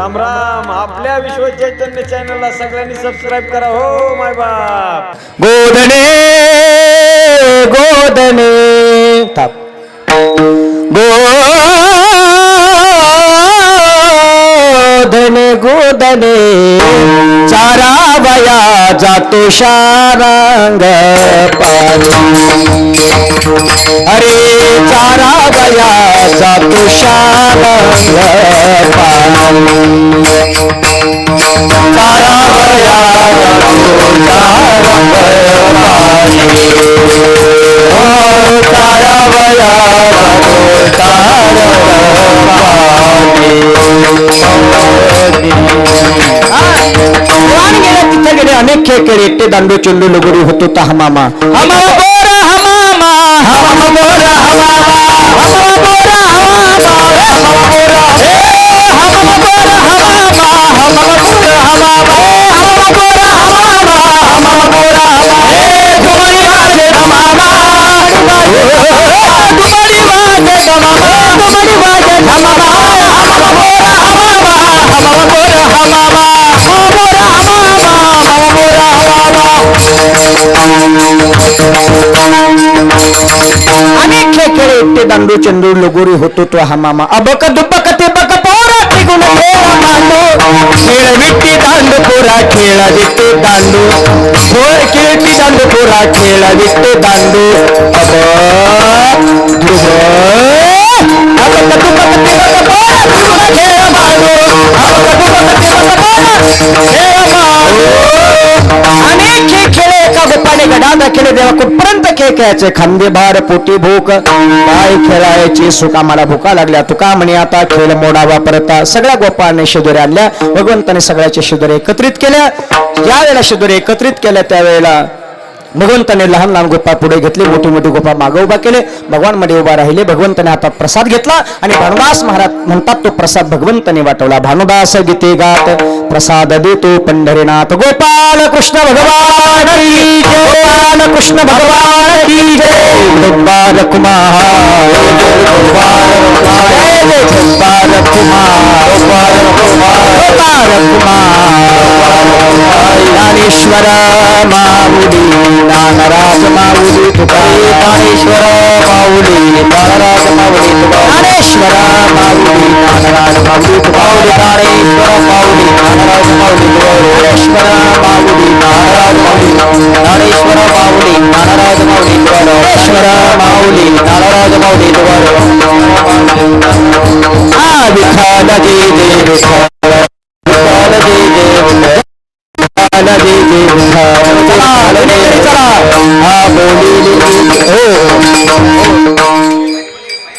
राम राम. आपल्या विश्व चैतन्य चॅनलला सगळ्यांनी सबस्क्राईब करा. हो माय बाप. गोधने गोदने. थाप गोधने गोधने चारा वया जातो शारांग पाणी अनेक खेळ खेळ एकटे दांडू चेंडू लगोरी होतो ता हमामा ಅನೇಕ ಕೆರೆ ಇಟ್ಟೆ ದಂಡು ಚಂದು ಲುಗುರಿ ಹುತ್ತುತ್ವ ಹಮಾಮ ಅಬಕ ದುಬ್ಬಕ ತಿಬ್ಬಕ ಪೋರ ತ್ರಿಗುಣ ಪೋರ ಕೇಳವಿಟ್ಟಿ ದಾಂಡು ಪುರ ಕೇಳವಿಟ್ಟು ದಾಂಡು. ಕೇಳ್ತಿ ದಾಂಡು ಪುರ ಕೇಳವಿಟ್ಟು ದಾಂಡು. ಅಬ कुठपर्यंत खेळ खांदे भार पोटी भूक काय खेळायची सुका मला भुका लागल्या. तुका म्हणे आता खेळ मोडा वापरता. सगळ्या गोपाळने शिदोऱ्या आणल्या. भगवंताने सगळ्याचे शिदोरे एकत्रित केल्या. ज्या वेळेला शिदोरे एकत्रित केल्या त्यावेळेला भगवंताने लहान लहान गोपा पुढे घेतले मोठी मोठी गोपा मागे उभा केले भगवानमध्ये उभा राहिले भगवंताने आता प्रसाद घेतला आणि भानुदास महाराज म्हणतात तो प्रसाद भगवंताने वाटवला. भानुदास गीते गात प्रसाद देतो पंढरीनाथ. गोपाल कृष्ण भगवान गोपाल कृष्ण भगवान गोपाल कुमार. गोपाल कुमार. गोपाल कुमार. कुमार. ज्ञानेश्वर Hallelujah.